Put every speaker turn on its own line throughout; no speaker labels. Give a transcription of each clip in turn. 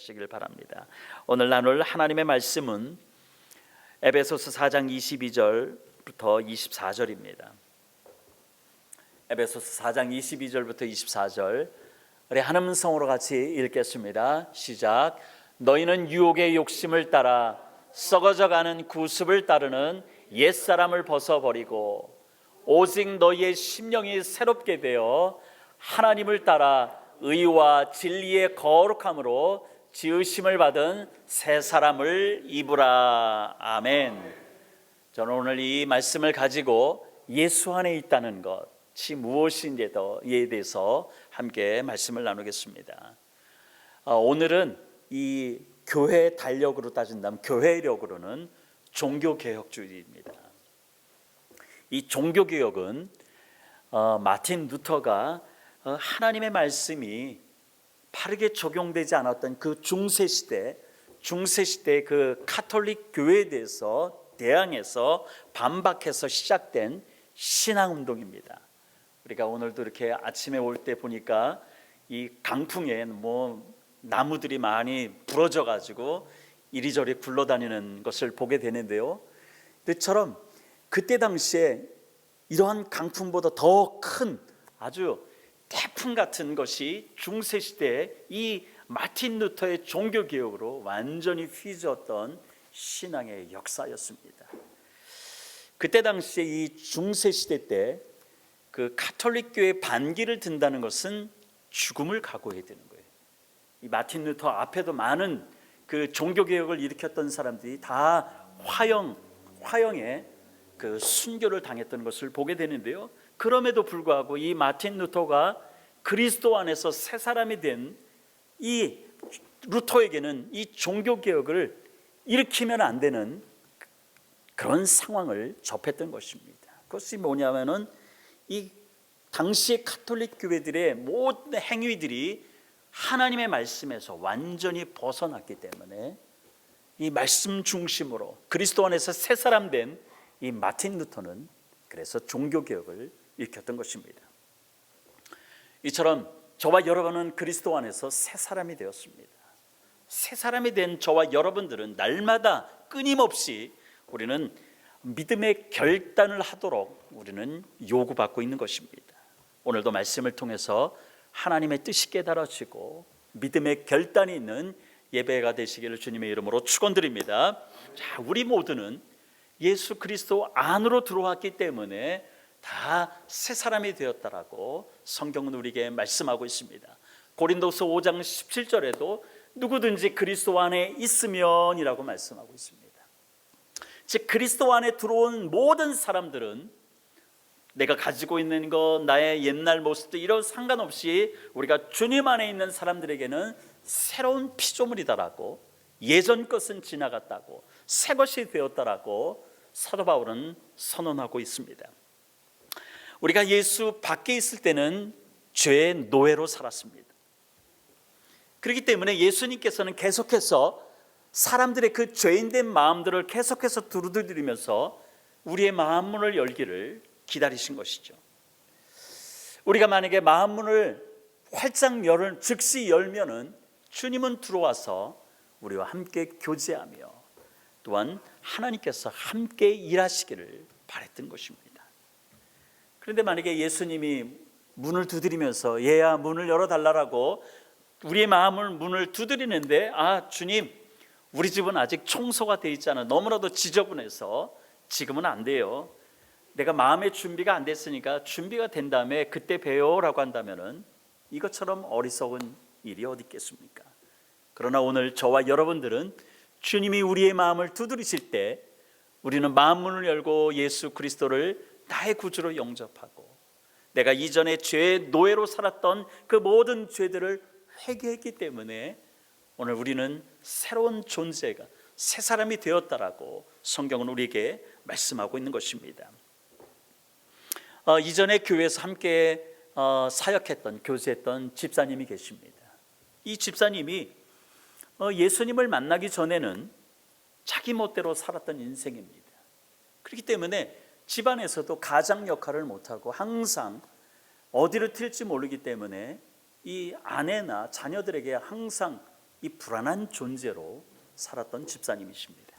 준비하시길 바랍니다. 오늘 나눌 하나님의 말씀은 에베소서 4장 22절부터 24절입니다. 에베소서 4장 22절부터 24절 우리 한 음성으로 같이 읽겠습니다. 시작. 너희는 유혹의 욕심을 따라 썩어져가는 구습을 따르는 옛 사람을 벗어버리고 오직 너희의 심령이 새롭게 되어 하나님을 따라 의와 진리의 거룩함으로 지으심을 받은 새 사람을 입으라. 아멘. 저는 오늘 이 말씀을 가지고 예수 안에 있다는 것이 무엇인지에 대해서 함께 말씀을 나누겠습니다. 어, 오늘은 이 교회 달력으로 따진다면 교회력으로는 종교 개혁주의입니다. 이 종교 개혁은 어, 마틴 루터가 어, 하나님의 말씀이 바르게 적용되지 않았던 그 중세 시대 중세 시대 그 카톨릭 교회에 대해서 대항해서 반박해서 시작된 신앙 운동입니다. 우리가 오늘도 이렇게 아침에 올 때 보니까 이 강풍에 뭐 나무들이 많이 부러져 가지고 이리저리 굴러다니는 것을 보게 되는데요. 그처럼 그때 당시에 이러한 강풍보다 더 큰 아주 태풍 같은 것이 중세 시대에 이 마틴 루터의 종교 개혁으로 완전히 휘저었던 신앙의 역사였습니다. 그때 당시에 이 중세 시대 때 그 카톨릭 교회 반기를 든다는 것은 죽음을 각오해야 되는 거예요. 이 마틴 루터 앞에도 많은 그 종교 개혁을 일으켰던 사람들이 다 화형 화형에 그 순교를 당했던 것을 보게 되는데요. 그럼에도 불구하고 이 마틴 루터가 그리스도 안에서 새 사람이 된 이 루터에게는 이 종교 개혁을 일으키면 안 되는 그런 상황을 접했던 것입니다. 그것이 뭐냐면은 이 당시의 카톨릭 교회들의 모든 행위들이 하나님의 말씀에서 완전히 벗어났기 때문에 이 말씀 중심으로 그리스도 안에서 새 사람 된 이 마틴 루터는 그래서 종교 개혁을 일으켰던 것입니다. 이처럼 저와 여러분은 그리스도 안에서 새 사람이 되었습니다. 새 사람이 된 저와 여러분들은 날마다 끊임없이 우리는 믿음의 결단을 하도록 우리는 요구받고 있는 것입니다. 오늘도 말씀을 통해서 하나님의 뜻이 깨달아지고 믿음의 결단이 있는 예배가 되시기를 주님의 이름으로 축원드립니다. 자, 우리 모두는 예수 그리스도 안으로 들어왔기 때문에 다 새 사람이 되었다라고 성경은 우리에게 말씀하고 있습니다. 고린도서 5장 17절에도 누구든지 그리스도 안에 있으면이라고 말씀하고 있습니다. 즉 그리스도 안에 들어온 모든 사람들은 내가 가지고 있는 것, 나의 옛날 모습도 이런 상관없이 우리가 주님 안에 있는 사람들에게는 새로운 피조물이다라고 예전 것은 지나갔다고 새 것이 되었다라고 사도 바울은 선언하고 있습니다. 우리가 예수 밖에 있을 때는 죄의 노예로 살았습니다. 그렇기 때문에 예수님께서는 계속해서 사람들의 그 죄인된 마음들을 계속해서 두루두드리면서 우리의 마음문을 열기를 기다리신 것이죠. 우리가 만약에 마음문을 활짝 열을 즉시 열면은 주님은 들어와서 우리와 함께 교제하며 또한 하나님께서 함께 일하시기를 바랬던 것입니다. 그런데 만약에 예수님이 문을 두드리면서 얘야 문을 열어 달라라고 우리의 마음을 문을 두드리는데 아 주님 우리 집은 아직 청소가 돼 있잖아 너무나도 지저분해서 지금은 안 돼요. 내가 마음의 준비가 안 됐으니까 준비가 된 다음에 그때 봬요라고 한다면은 이것처럼 어리석은 일이 어디 있겠습니까? 그러나 오늘 저와 여러분들은 주님이 우리의 마음을 두드리실 때 우리는 마음 문을 열고 예수 그리스도를 나의 구주로 영접하고 내가 이전에 죄의 노예로 살았던 그 모든 죄들을 회개했기 때문에 오늘 우리는 새로운 존재가 새 사람이 되었다라고 성경은 우리에게 말씀하고 있는 것입니다. 어, 이전에 교회에서 함께 어, 사역했던 교제했던 집사님이 계십니다. 이 집사님이 어, 예수님을 만나기 전에는 자기 멋대로 살았던 인생입니다. 그렇기 때문에 집안에서도 가장 역할을 못하고 항상 어디를 튈지 모르기 때문에 이 아내나 자녀들에게 항상 이 불안한 존재로 살았던 집사님이십니다.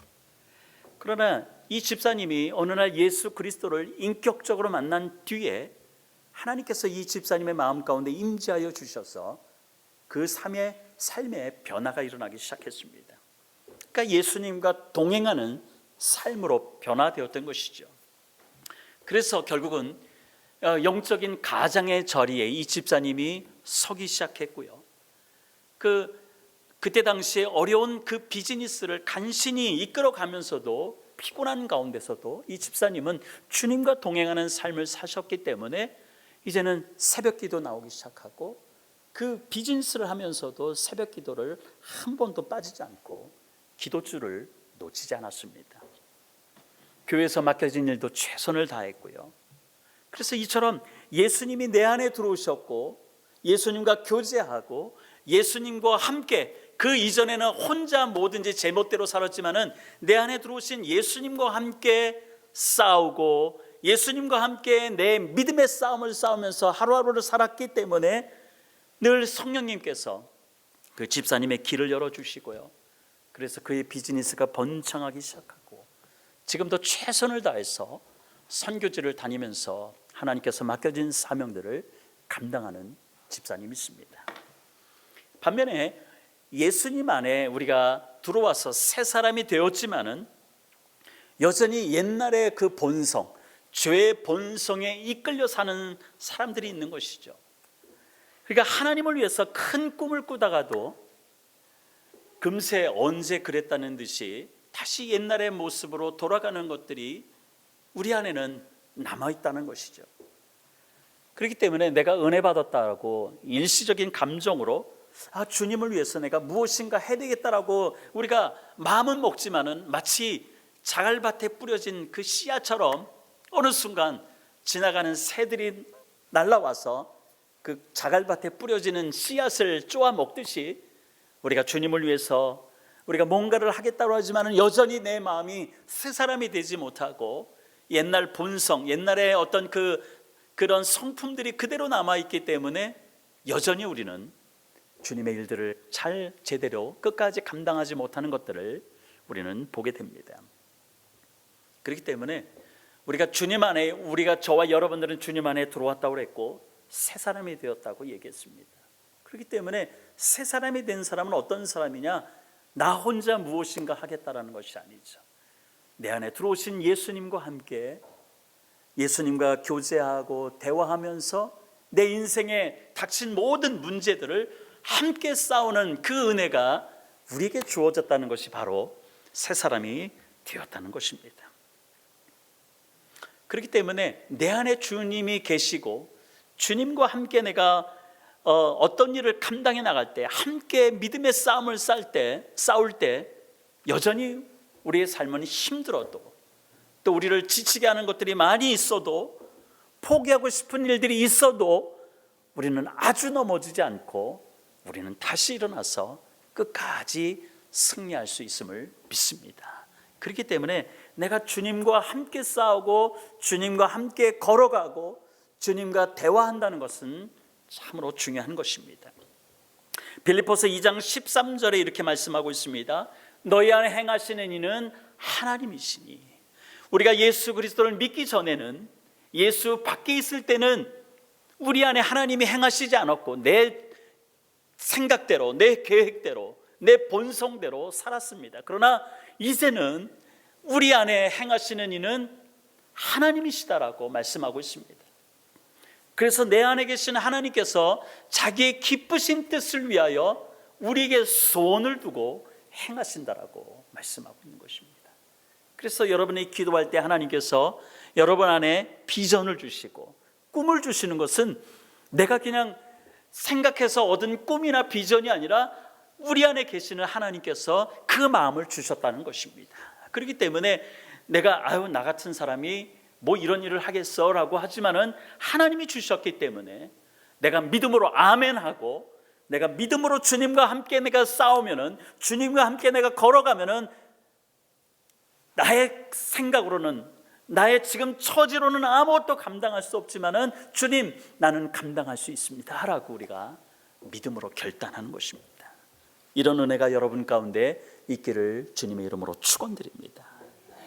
그러나 이 집사님이 어느 날 예수 그리스도를 인격적으로 만난 뒤에 하나님께서 이 집사님의 마음 가운데 임재하여 주셔서 그 삶의 삶의 변화가 일어나기 시작했습니다. 그러니까 예수님과 동행하는 삶으로 변화되었던 것이죠. 그래서 결국은 어, 영적인 가장의 자리에 이 집사님이 서기 시작했고요. 그 그때 당시에 어려운 그 비즈니스를 간신히 이끌어가면서도 피곤한 가운데서도 이 집사님은 주님과 동행하는 삶을 사셨기 때문에 이제는 새벽 기도 나오기 시작하고 그 비즈니스를 하면서도 새벽 기도를 한 번도 빠지지 않고 기도줄을 놓치지 않았습니다. 교회에서 맡겨진 일도 최선을 다했고요. 그래서 이처럼 예수님이 내 안에 들어오셨고 예수님과 교제하고 예수님과 함께 그 이전에는 혼자 뭐든지 제 멋대로 살았지만은 내 안에 들어오신 예수님과 함께 싸우고 예수님과 함께 내 믿음의 싸움을 싸우면서 하루하루를 살았기 때문에 늘 성령님께서 그 집사님의 길을 열어 주시고요. 그래서 그의 비즈니스가 번창하기 시작하고 지금도 최선을 다해서 선교지를 다니면서 하나님께서 맡겨진 사명들을 감당하는 집사님이 있습니다. 반면에 예수님 안에 우리가 들어와서 새 사람이 되었지만은 여전히 옛날의 그 본성, 죄의 본성에 이끌려 사는 사람들이 있는 것이죠. 그러니까 하나님을 위해서 큰 꿈을 꾸다가도 금세 언제 그랬다는 듯이 다시 옛날의 모습으로 돌아가는 것들이 우리 안에는 남아 있다는 것이죠. 그렇기 때문에 내가 은혜 받았다고 일시적인 감정으로 아 주님을 위해서 내가 무엇인가 해야 되겠다라고 우리가 마음은 먹지만은 마치 자갈밭에 뿌려진 그 씨앗처럼 어느 순간 지나가는 새들이 날라와서 그 자갈밭에 뿌려지는 씨앗을 쪼아 먹듯이 우리가 주님을 위해서 우리가 뭔가를 하겠다고 하지만은 여전히 내 마음이 새 사람이 되지 못하고 옛날 본성, 옛날의 어떤 그 그런 성품들이 그대로 남아 있기 때문에 여전히 우리는 주님의 일들을 잘 제대로 끝까지 감당하지 못하는 것들을 우리는 보게 됩니다. 그렇기 때문에 우리가 주님 안에 우리가 저와 여러분들은 주님 안에 들어왔다고 그랬고 새 사람이 되었다고 얘기했습니다. 그렇기 때문에 새 사람이 된 사람은 어떤 사람이냐? 나 혼자 무엇인가 하겠다라는 것이 아니죠. 내 안에 들어오신 예수님과 함께 예수님과 교제하고 대화하면서 내 인생에 닥친 모든 문제들을 함께 싸우는 그 은혜가 우리에게 주어졌다는 것이 바로 새 사람이 되었다는 것입니다. 그렇기 때문에 내 안에 주님이 계시고 주님과 함께 내가 어, 떤 일을 감당해 나갈 때 함께 믿음의 싸움을 쌀 때, 싸울 때 여전히 우리의 삶은 힘들어도 또 우리를 지치게 하는 것들이 많이 있어도 포기하고 싶은 일들이 있어도 우리는 아주 넘어지지 않고 우리는 다시 일어나서 끝까지 승리할 수 있음을 믿습니다. 그렇기 때문에 내가 주님과 함께 싸우고 주님과 함께 걸어가고 주님과 대화한다는 것은 참으로 중요한 것입니다. 빌리포스 2장 13절에 이렇게 말씀하고 있습니다. 너희 안에 행하시는 이는 하나님이시니 우리가 예수 그리스도를 믿기 전에는 예수 밖에 있을 때는 우리 안에 하나님이 행하시지 않았고 내 생각대로 내 계획대로 내 본성대로 살았습니다. 그러나 이제는 우리 안에 행하시는 이는 하나님이시다라고 말씀하고 있습니다. 그래서 내 안에 계신 하나님께서 자기의 기쁘신 뜻을 위하여 우리에게 소원을 두고 행하신다라고 말씀하고 있는 것입니다. 그래서 여러분이 기도할 때 하나님께서 여러분 안에 비전을 주시고 꿈을 주시는 것은 내가 그냥 생각해서 얻은 꿈이나 비전이 아니라 우리 안에 계시는 하나님께서 그 마음을 주셨다는 것입니다. 그렇기 때문에 내가 아유 나 같은 사람이 뭐 이런 일을 하겠어라고 하지만은 하나님이 주셨기 때문에 내가 믿음으로 아멘하고 내가 믿음으로 주님과 함께 내가 싸우면은 주님과 함께 내가 걸어가면은 나의 생각으로는 나의 지금 처지로는 아무것도 감당할 수 없지만은 주님 나는 감당할 수 있습니다라고 우리가 믿음으로 결단하는 것입니다. 이런 은혜가 여러분 가운데 있기를 주님의 이름으로 축원드립니다.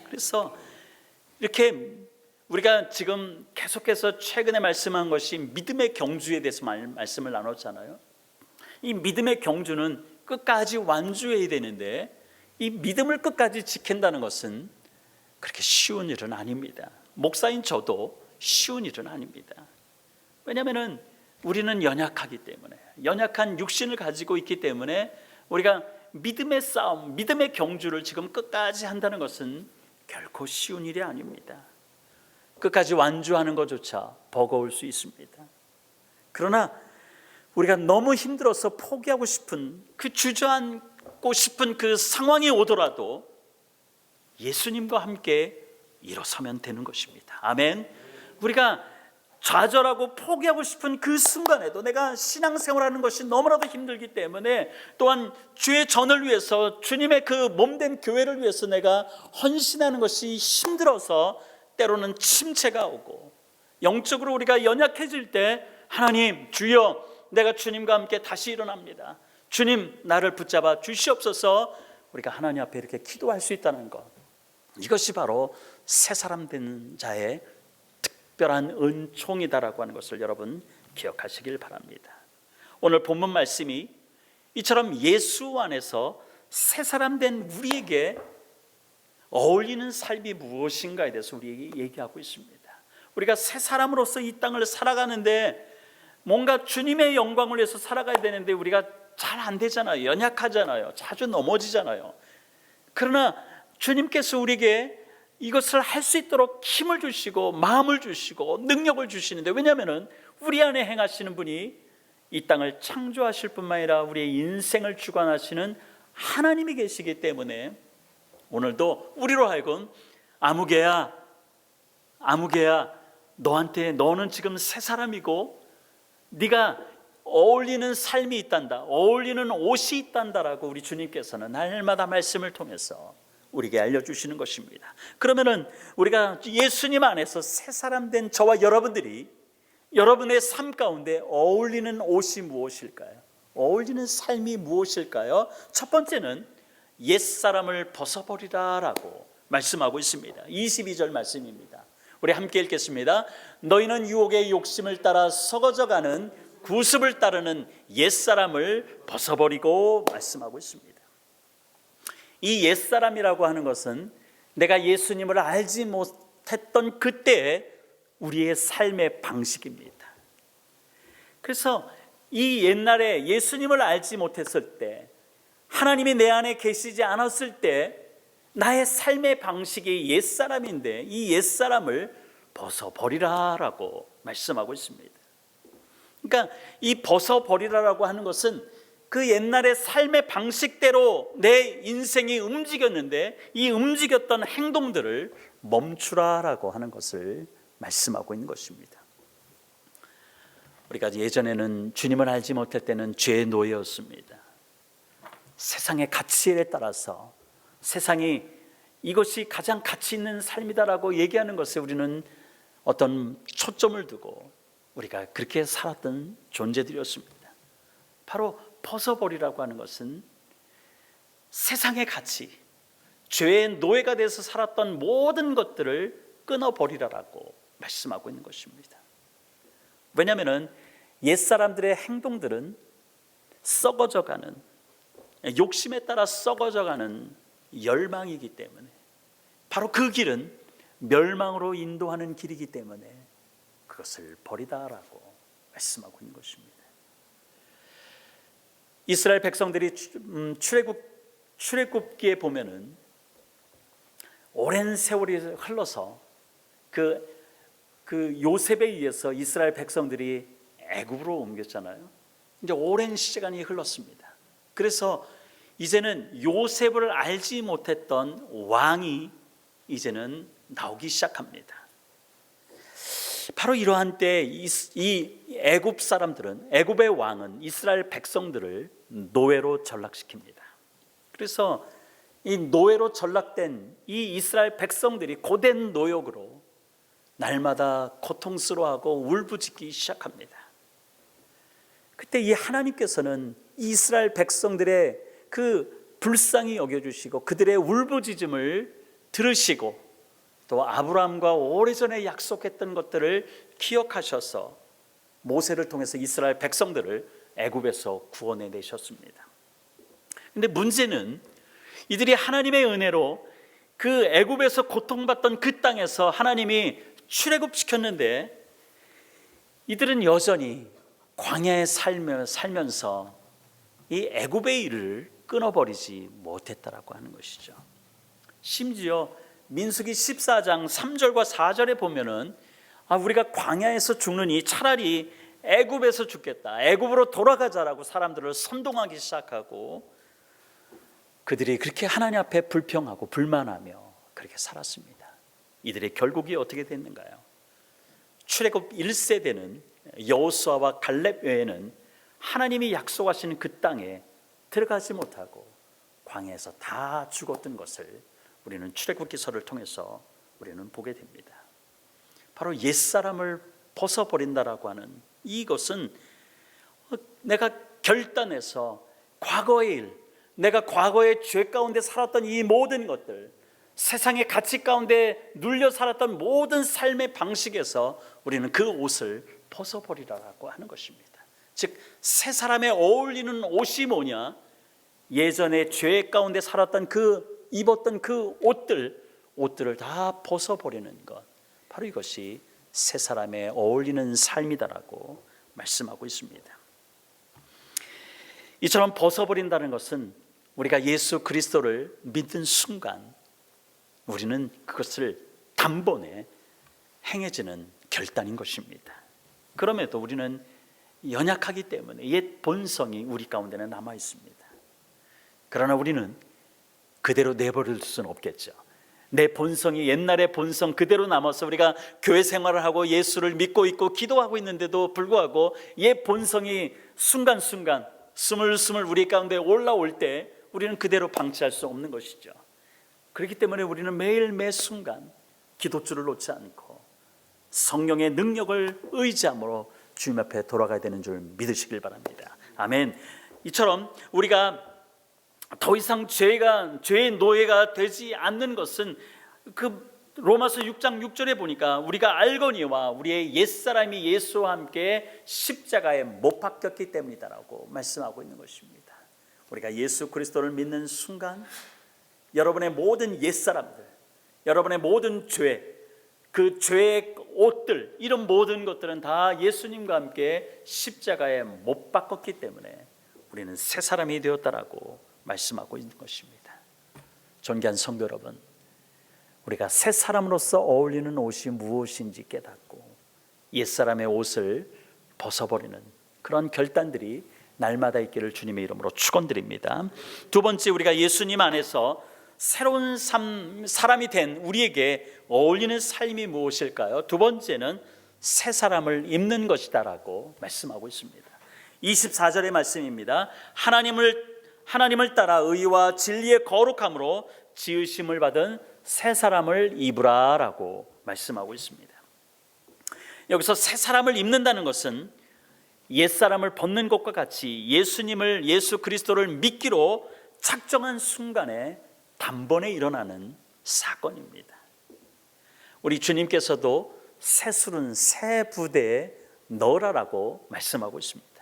그래서 이렇게 우리가 지금 계속해서 최근에 말씀한 것이 믿음의 경주에 대해서 말, 말씀을 나눴잖아요. 이 믿음의 경주는 끝까지 완주해야 되는데 이 믿음을 끝까지 지킨다는 것은 그렇게 쉬운 일은 아닙니다. 목사인 저도 쉬운 일은 아닙니다. 왜냐하면 우리는 연약하기 때문에 연약한 육신을 가지고 있기 때문에 우리가 믿음의 싸움, 믿음의 경주를 지금 끝까지 한다는 것은 결코 쉬운 일이 아닙니다. 끝까지 완주하는 것조차 버거울 수 있습니다. 그러나 우리가 너무 힘들어서 포기하고 싶은 그 주저앉고 싶은 그 상황이 오더라도 예수님과 함께 일어서면 되는 것입니다. 아멘. 우리가 좌절하고 포기하고 싶은 그 순간에도 내가 신앙생활하는 것이 너무나도 힘들기 때문에 또한 주의 전을 위해서 주님의 그 몸된 교회를 위해서 내가 헌신하는 것이 힘들어서 때로는 침체가 오고 영적으로 우리가 연약해질 때 하나님 주여 내가 주님과 함께 다시 일어납니다. 주님 나를 붙잡아 주시옵소서 우리가 하나님 앞에 이렇게 기도할 수 있다는 것 이것이 바로 새 사람 된 자의 특별한 은총이다라고 하는 것을 여러분 기억하시길 바랍니다. 오늘 본문 말씀이 이처럼 예수 안에서 새 사람 된 우리에게 어울리는 삶이 무엇인가에 대해서 우리에게 얘기하고 있습니다. 우리가 새 사람으로서 이 땅을 살아가는데 뭔가 주님의 영광을 위해서 살아가야 되는데 우리가 잘 안 되잖아요. 연약하잖아요. 자주 넘어지잖아요. 그러나 주님께서 우리에게 이것을 할 수 있도록 힘을 주시고 마음을 주시고 능력을 주시는데 왜냐하면 우리 안에 행하시는 분이 이 땅을 창조하실 뿐만 아니라 우리의 인생을 주관하시는 하나님이 계시기 때문에 오늘도 우리로 하여금 아무개야 아무개야 너한테 너는 지금 새 사람이고 네가 어울리는 삶이 있단다 어울리는 옷이 있단다라고 우리 주님께서는 날마다 말씀을 통해서 우리에게 알려주시는 것입니다 그러면은 우리가 예수님 안에서 새 사람 된 저와 여러분들이 여러분의 삶 가운데 어울리는 옷이 무엇일까요? 어울리는 삶이 무엇일까요? 첫 번째는 옛사람을 벗어버리라라고 말씀하고 있습니다. 22절 말씀입니다. 우리 함께 읽겠습니다. 너희는 유혹의 욕심을 따라 썩어져가는 구습을 따르는 옛사람을 벗어버리고 말씀하고 있습니다. 이 옛사람이라고 하는 것은 내가 예수님을 알지 못했던 그때의 우리의 삶의 방식입니다. 그래서 이 옛날에 예수님을 알지 못했을 때 하나님이 내 안에 계시지 않았을 때 나의 삶의 방식이 옛사람인데 이 옛사람을 벗어버리라라고 말씀하고 있습니다. 그러니까 이 벗어버리라라고 하는 것은 그 옛날의 삶의 방식대로 내 인생이 움직였는데 이 움직였던 행동들을 멈추라라고 하는 것을 말씀하고 있는 것입니다. 우리가 예전에는 주님을 알지 못할 때는 죄의 노예였습니다. 세상의 가치에 따라서 세상이 이것이 가장 가치 있는 삶이다라고 얘기하는 것에 우리는 어떤 초점을 두고 우리가 그렇게 살았던 존재들이었습니다. 바로 벗어버리라고 하는 것은 세상의 가치, 죄의 노예가 돼서 살았던 모든 것들을 끊어버리라라고 말씀하고 있는 것입니다. 왜냐하면 옛사람들의 행동들은 썩어져가는 욕심에 따라 썩어져가는 열망이기 때문에 바로 그 길은 멸망으로 인도하는 길이기 때문에 그것을 버리다라고 말씀하고 있는 것입니다. 이스라엘 백성들이 음, 출애굽 출애굽기에 보면은 오랜 세월이 흘러서 그, 그 요셉에 의해서 이스라엘 백성들이 애굽으로 옮겼잖아요. 이제 오랜 시간이 흘렀습니다. 그래서 이제는 요셉을 알지 못했던 왕이 이제는 나오기 시작합니다. 바로 이러한 때이 애굽 사람들은 애굽의 왕은 이스라엘 백성들을 노예로 전락시킵니다. 그래서 이 노예로 전락된 이 이스라엘 백성들이 고된 노역으로 날마다 고통스러워하고 울부짖기 시작합니다. 그때 이 하나님께서는 이스라엘 백성들의 그 불쌍히 여겨주시고 그들의 울부짖음을 들으시고 또 아브라함과 오래전에 약속했던 것들을 기억하셔서 모세를 통해서 이스라엘 백성들을 애굽에서 구원해 내셨습니다. 근데 문제는 이들이 하나님의 은혜로 그 애굽에서 고통받던 그 땅에서 하나님이 출애굽시켰는데 이들은 여전히 광야에 살며 살면서 이 애굽의 일을 끊어버리지 못했다라고 하는 것이죠. 심지어 민수기 14장 3절과 4절에 보면은 아 우리가 광야에서 죽느니 차라리 애굽에서 죽겠다. 애굽으로 돌아가자라고 사람들을 선동하기 시작하고 그들이 그렇게 하나님 앞에 불평하고 불만하며 그렇게 살았습니다. 이들의 결국이 어떻게 됐는가요? 출애굽 1세대는 여호수아와 갈렙 외에는 하나님이 약속하시는 그 땅에 들어가지 못하고 광야에서 다 죽었던 것을 우리는 출애굽 기서를 통해서 우리는 보게 됩니다. 바로 옛사람을 벗어버린다라고 하는 이것은 내가 결단해서 과거의 일, 내가 과거의 죄 가운데 살았던 이 모든 것들, 세상의 가치 가운데 눌려 살았던 모든 삶의 방식에서 우리는 그 옷을 벗어버리라고 하는 것입니다. 즉, 새 사람에 어울리는 옷이 뭐냐? 예전에 죄 가운데 살았던 그 입었던 그 옷들, 옷들을 다 벗어버리는 것. 바로 이것이 새 사람에 어울리는 삶이다라고 말씀하고 있습니다. 이처럼 벗어버린다는 것은 우리가 예수 그리스도를 믿는 순간 우리는 그것을 단번에 행해지는 결단인 것입니다. 그럼에도 우리는 연약하기 때문에 옛 본성이 우리 가운데는 남아 있습니다. 그러나 우리는 그대로 내버릴 수는 없겠죠. 내 본성이 옛날의 본성 그대로 남아서 우리가 교회 생활을 하고 예수를 믿고 있고 기도하고 있는데도 불구하고 옛 본성이 순간순간 스물스물 우리 가운데 올라올 때 우리는 그대로 방치할 수 없는 것이죠. 그렇기 때문에 우리는 매일 매 순간 기도줄을 놓지 않고 성령의 능력을 의지함으로 주님 앞에 돌아가야 되는 줄 믿으시길 바랍니다. 아멘. 이처럼 우리가 더 이상 죄가 죄의 노예가 되지 않는 것은 그 로마서 6장 6절에 보니까 우리가 알거니와 우리의 옛사람이 예수와 함께 십자가에 못 박혔기 때문이다라고 말씀하고 있는 것입니다. 우리가 예수 그리스도를 믿는 순간 여러분의 모든 옛사람들, 여러분의 모든 죄, 그 죄의 옷들, 이런 모든 것들은 다 예수님과 함께 십자가에 못 박혔기 때문에 우리는 새 사람이 되었다라고 말씀하고 있는 것입니다. 존귀한 성도 여러분, 우리가 새 사람으로서 어울리는 옷이 무엇인지 깨닫고 옛 사람의 옷을 벗어버리는 그런 결단들이 날마다 있기를 주님의 이름으로 축원드립니다. 두 번째 우리가 예수님 안에서 새로운 삶, 사람이 된 우리에게 어울리는 삶이 무엇일까요? 두 번째는 새 사람을 입는 것이다라고 말씀하고 있습니다. 24절의 말씀입니다. 하나님을 하나님을 따라 의와 진리의 거룩함으로 지으심을 받은 새 사람을 입으라라고 말씀하고 있습니다. 여기서 새 사람을 입는다는 것은 옛 사람을 벗는 것과 같이 예수님을 예수 그리스도를 믿기로 작정한 순간에 단번에 일어나는 사건입니다. 우리 주님께서도 새 술은 새 부대에 넣으라라고 말씀하고 있습니다.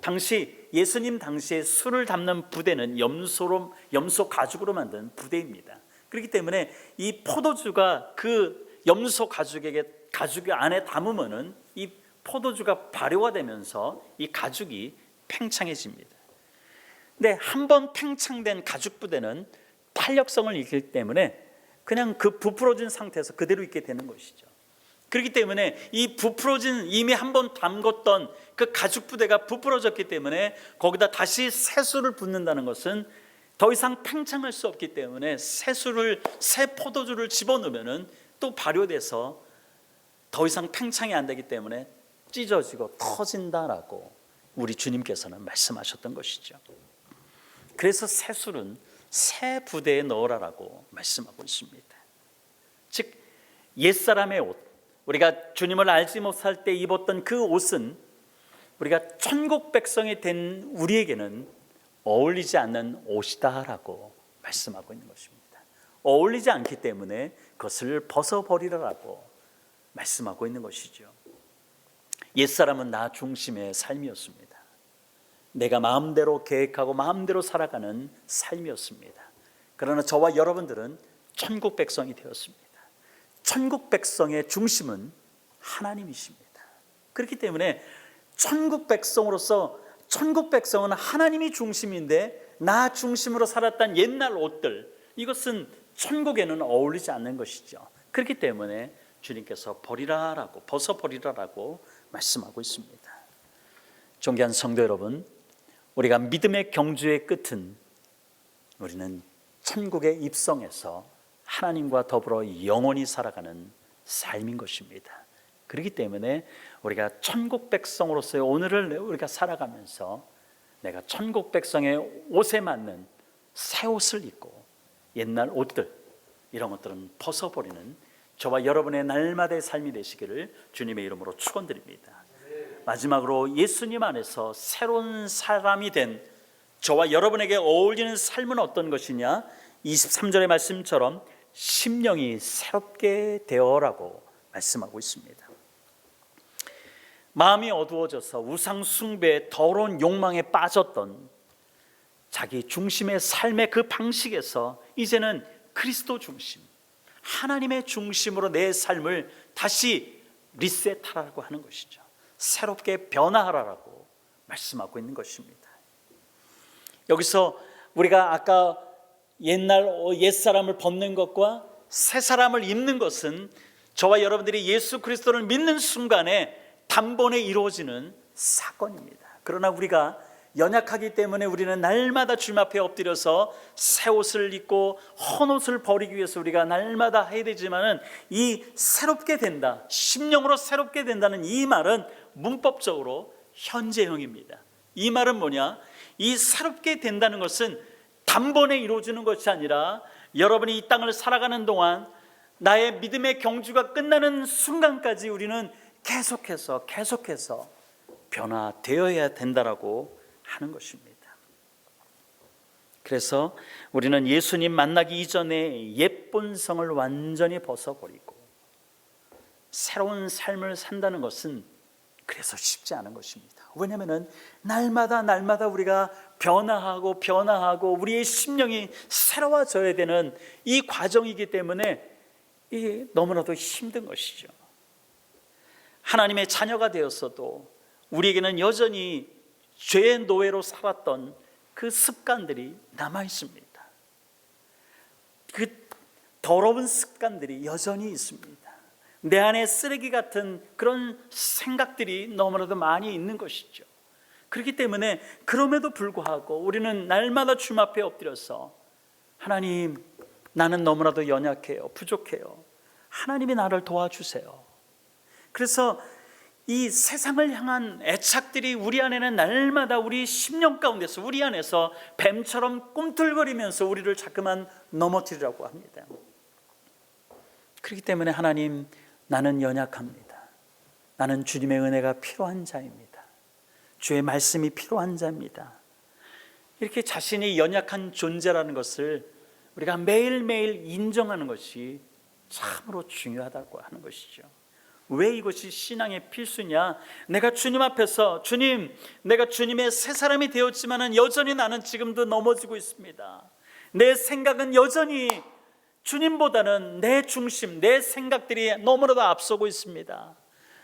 당시 예수님 당시에 술을 담는 부대는 염소로 염소 가죽으로 만든 부대입니다. 그렇기 때문에 이 포도주가 그 염소 가죽에게 가죽 안에 담으면은 이 포도주가 발효가 되면서 이 가죽이 팽창해집니다. 근데 한 번 팽창된 가죽 부대는 탄력성을 잃기 때문에 그냥 그 부풀어진 상태에서 그대로 있게 되는 것이죠. 그렇기 때문에 이 부풀어진 이미 한 번 담궜던 그 가죽 부대가 부풀어졌기 때문에 거기다 다시 새수를 붓는다는 것은 더 이상 팽창할 수 없기 때문에 새수를 새 포도주를 집어넣으면은 또 발효돼서 더 이상 팽창이 안 되기 때문에 찢어지고 터진다라고 우리 주님께서는 말씀하셨던 것이죠. 그래서 새술은 새 부대에 넣으라라고 말씀하고 있습니다. 즉 옛사람의 옷, 우리가 주님을 알지 못할 때 입었던 그 옷은 우리가 천국 백성이 된 우리에게는 어울리지 않는 옷이다라고 말씀하고 있는 것입니다. 어울리지 않기 때문에 그것을 벗어버리라라고 말씀하고 있는 것이죠. 옛사람은 나 중심의 삶이었습니다. 내가 마음대로 계획하고 마음대로 살아가는 삶이었습니다. 그러나 저와 여러분들은 천국 백성이 되었습니다. 천국 백성의 중심은 하나님이십니다. 그렇기 때문에 천국 백성으로서 천국 백성은 하나님이 중심인데 나 중심으로 살았던 옛날 옷들 이것은 천국에는 어울리지 않는 것이죠. 그렇기 때문에 주님께서 버리라라고 벗어 버리라라고 말씀하고 있습니다. 존귀한 성도 여러분, 우리가 믿음의 경주의 끝은 우리는 천국에 입성해서 하나님과 더불어 영원히 살아가는 삶인 것입니다. 그렇기 때문에 우리가 천국 백성으로서의 오늘을 우리가 살아가면서 내가 천국 백성의 옷에 맞는 새 옷을 입고 옛날 옷들 이런 것들은 벗어버리는 저와 여러분의 날마다의 삶이 되시기를 주님의 이름으로 축원드립니다. 마지막으로 예수님 안에서 새로운 사람이 된 저와 여러분에게 어울리는 삶은 어떤 것이냐? 23절의 말씀처럼 심령이 새롭게 되어라고 말씀하고 있습니다. 마음이 어두워져서 우상 숭배의 더러운 욕망에 빠졌던 자기 중심의 삶의 그 방식에서 이제는 그리스도 중심, 하나님의 중심으로 내 삶을 다시 리셋하라고 하는 것이죠. 새롭게 변화하라고 말씀하고 있는 것입니다. 여기서 우리가 아까 옛날 옛 사람을 벗는 것과 새 사람을 입는 것은 저와 여러분들이 예수 그리스도를 믿는 순간에 단번에 이루어지는 사건입니다. 그러나 우리가 연약하기 때문에 우리는 날마다 주님 앞에 엎드려서 새 옷을 입고 헌 옷을 버리기 위해서 우리가 날마다 해야 되지만은 이 새롭게 된다, 심령으로 새롭게 된다는 이 말은 문법적으로 현재형입니다. 이 말은 뭐냐? 이 새롭게 된다는 것은 단번에 이루어지는 것이 아니라 여러분이 이 땅을 살아가는 동안 나의 믿음의 경주가 끝나는 순간까지 우리는 계속해서 계속해서 변화되어야 된다라고 하는 것입니다. 그래서 우리는 예수님 만나기 이전에 옛 본성을 완전히 벗어버리고 새로운 삶을 산다는 것은 그래서 쉽지 않은 것입니다. 왜냐하면 날마다 날마다 우리가 변화하고 변화하고 우리의 심령이 새로워져야 되는 이 과정이기 때문에 이 너무나도 힘든 것이죠. 하나님의 자녀가 되었어도 우리에게는 여전히 죄의 노예로 살았던 그 습관들이 남아 있습니다. 그 더러운 습관들이 여전히 있습니다. 내 안에 쓰레기 같은 그런 생각들이 너무나도 많이 있는 것이죠. 그렇기 때문에 그럼에도 불구하고 우리는 날마다 주님 앞에 엎드려서 하나님 나는 너무나도 연약해요. 부족해요. 하나님이 나를 도와주세요. 그래서 이 세상을 향한 애착들이 우리 안에는 날마다 우리 심령 가운데서 우리 안에서 뱀처럼 꿈틀거리면서 우리를 자꾸만 넘어뜨리라고 합니다. 그렇기 때문에 하나님 나는 연약합니다. 나는 주님의 은혜가 필요한 자입니다. 주의 말씀이 필요한 자입니다. 이렇게 자신이 연약한 존재라는 것을 우리가 매일매일 인정하는 것이 참으로 중요하다고 하는 것이죠. 왜 이것이 신앙의 필수냐? 내가 주님 앞에서 주님, 내가 주님의 새 사람이 되었지만은 여전히 나는 지금도 넘어지고 있습니다. 내 생각은 여전히 주님보다는 내 중심, 내 생각들이 너무나도 앞서고 있습니다.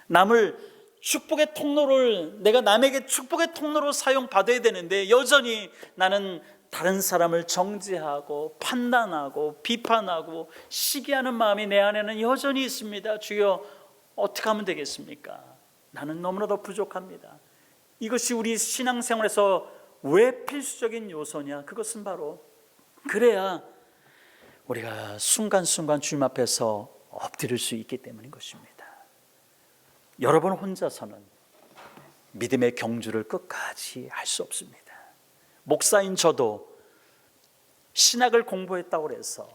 남을 축복의 통로를 내가 남에게 축복의 통로로 사용받아야 되는데 여전히 나는 다른 사람을 정죄하고 판단하고 비판하고 시기하는 마음이 내 안에는 여전히 있습니다. 주여 어떻게 하면 되겠습니까? 나는 너무나도 부족합니다. 이것이 우리 신앙생활에서 왜 필수적인 요소냐? 그것은 바로 그래야 우리가 순간순간 주님 앞에서 엎드릴 수 있기 때문인 것입니다. 여러분 혼자서는 믿음의 경주를 끝까지 할 수 없습니다. 목사인 저도 신학을 공부했다고 해서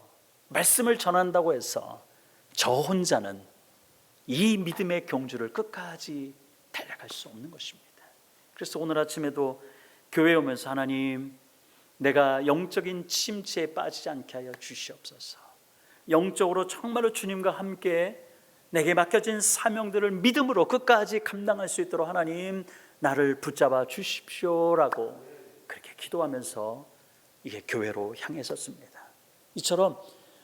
말씀을 전한다고 해서 저 혼자는 이 믿음의 경주를 끝까지 달려갈 수 없는 것입니다. 그래서 오늘 아침에도 교회 오면서 하나님 내가 영적인 침체에 빠지지 않게 하여 주시옵소서. 영적으로 정말로 주님과 함께 내게 맡겨진 사명들을 믿음으로 끝까지 감당할 수 있도록 하나님 나를 붙잡아 주십시오라고 그렇게 기도하면서 이게 교회로 향했었습니다. 이처럼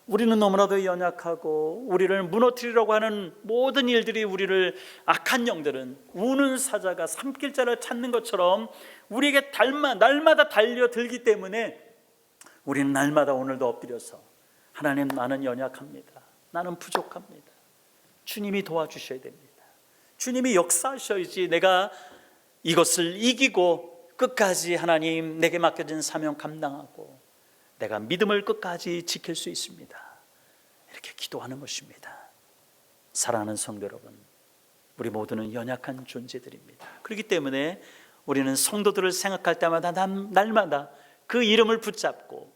우리는 너무나도 연약하고 우리를 무너뜨리려고 하는 모든 일들이 우리를 악한 영들은 우는 사자가 삼킬 자를 찾는 것처럼 우리에게 달마, 날마다 달려들기 때문에 우리는 날마다 오늘도 엎드려서 하나님 나는 연약합니다. 나는 부족합니다. 주님이 도와주셔야 됩니다. 주님이 역사하셔야지 내가 이것을 이기고 끝까지 하나님 내게 맡겨진 사명 감당하고 내가 믿음을 끝까지 지킬 수 있습니다. 이렇게 기도하는 것입니다. 사랑하는 성도 여러분, 우리 모두는 연약한 존재들입니다. 그렇기 때문에 우리는 성도들을 생각할 때마다 남- 날마다 그 이름을 붙잡고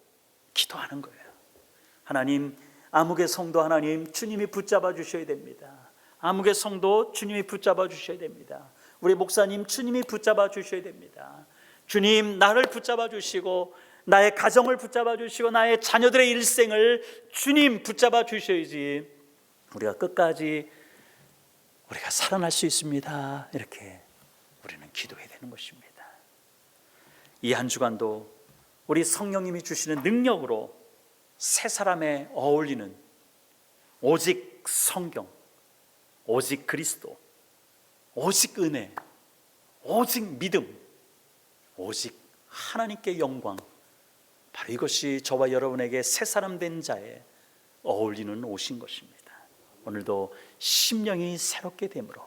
기도하는 거예요. 하나님, 암흑의 성도 하나님, 주님이 붙잡아 주셔야 됩니다. 암흑의 성도 주님이 붙잡아 주셔야 됩니다. 우리 목사님 주님이 붙잡아 주셔야 됩니다. 주님 나를 붙잡아 주시고 나의 가정을 붙잡아 주시고 나의 자녀들의 일생을 주님 붙잡아 주셔야지 우리가 끝까지 우리가 살아날 수 있습니다. 이렇게 우리는 기도해야 되는 것입니다. 이 한 주간도 우리 성령님이 주시는 능력으로 새 사람에 어울리는 오직 성경, 오직 그리스도, 오직 은혜, 오직 믿음, 오직 하나님께 영광. 바로 이것이 저와 여러분에게 새 사람 된 자에 어울리는 옷인 것입니다. 오늘도 심령이 새롭게 되므로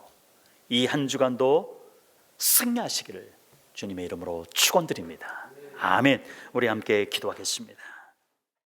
이 한 주간도 승리하시기를 주님의 이름으로 축원드립니다. 아멘. 우리 함께 기도하겠습니다.